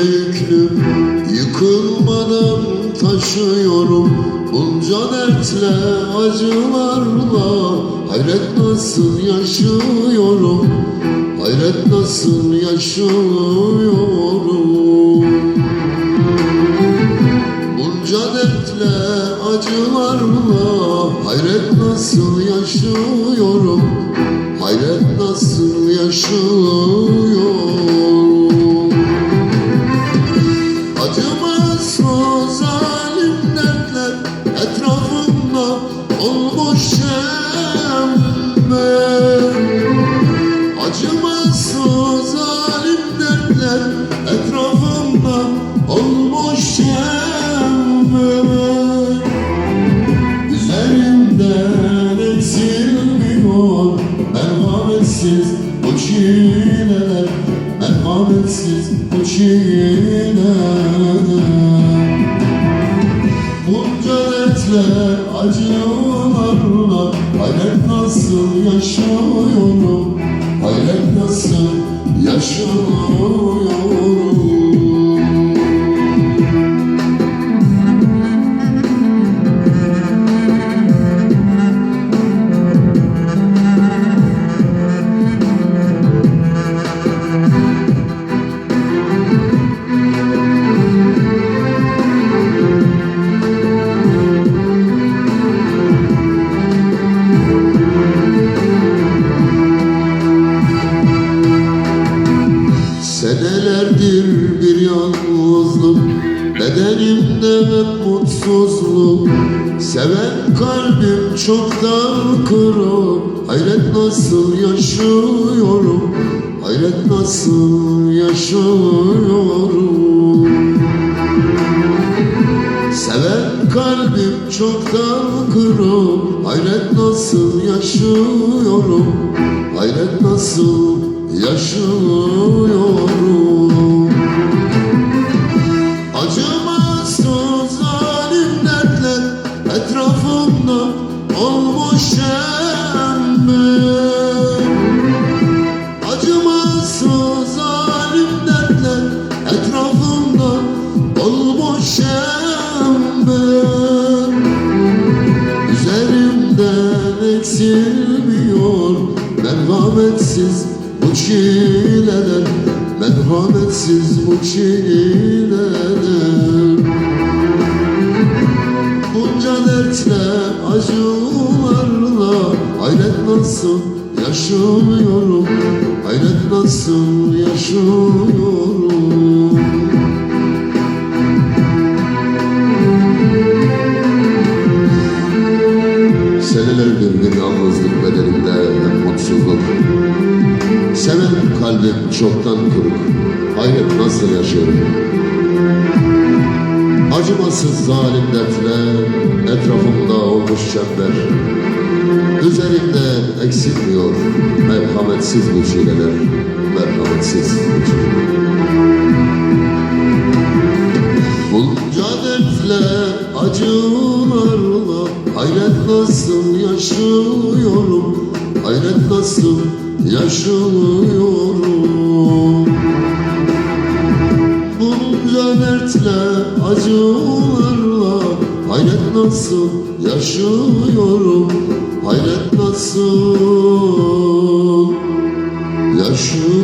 çile yüklü Yıkılmadan taşıyorum. Bunca dertle acılarla Hayret nasıl yaşıyorum? Hayret nasıl yaşıyorum? Bunca dertle acılarla Hayret nasıl yaşıyorum? Hayret nasıl yaşıyorum olmuş çember Acımasız zalim dertler Etrafımda olmuş çember Üzerimden eksilmiyor Merhametsiz bu çileler Merhametsiz bu çileler dertler acılarla Hayret nasıl yaşıyorum? Hayret nasıl yaşıyorum Senelerdir bir yalnızlık Bedenimde hep mutsuzluk. Seven kalbim çoktan kırık Hayret nasıl yaşıyorum? Hayret nasıl yaşıyorum? Seven kalbim çoktan kırık Hayret nasıl yaşıyorum? Hayret nasıl yaşıyorum. Acımasız zalim Etrafımda olmuş Acımasız zalim Etrafımda olmuş Üzerimden eksilmiyor Merhametsiz bu çileler Merhametsiz bu çileler. Bunca dertle acılarla Hayret nasıl yaşıyorum? Hayret nasıl yaşıyorum Seven kalbim çoktan kırık Hayret nasıl yaşıyorum. Acımasız zalim dertler Etrafımda olmuş çember. Üzerimde eksilmiyor Merhametsiz bu çileler Merhametsiz bu çileler. Bunca dertle acılarla Hayret nasıl yaşıyorum Hayret nasıl yaşıyorum Bunca dertle acılarla Hayret nasıl yaşıyorum? Hayret nasıl yaşıyorum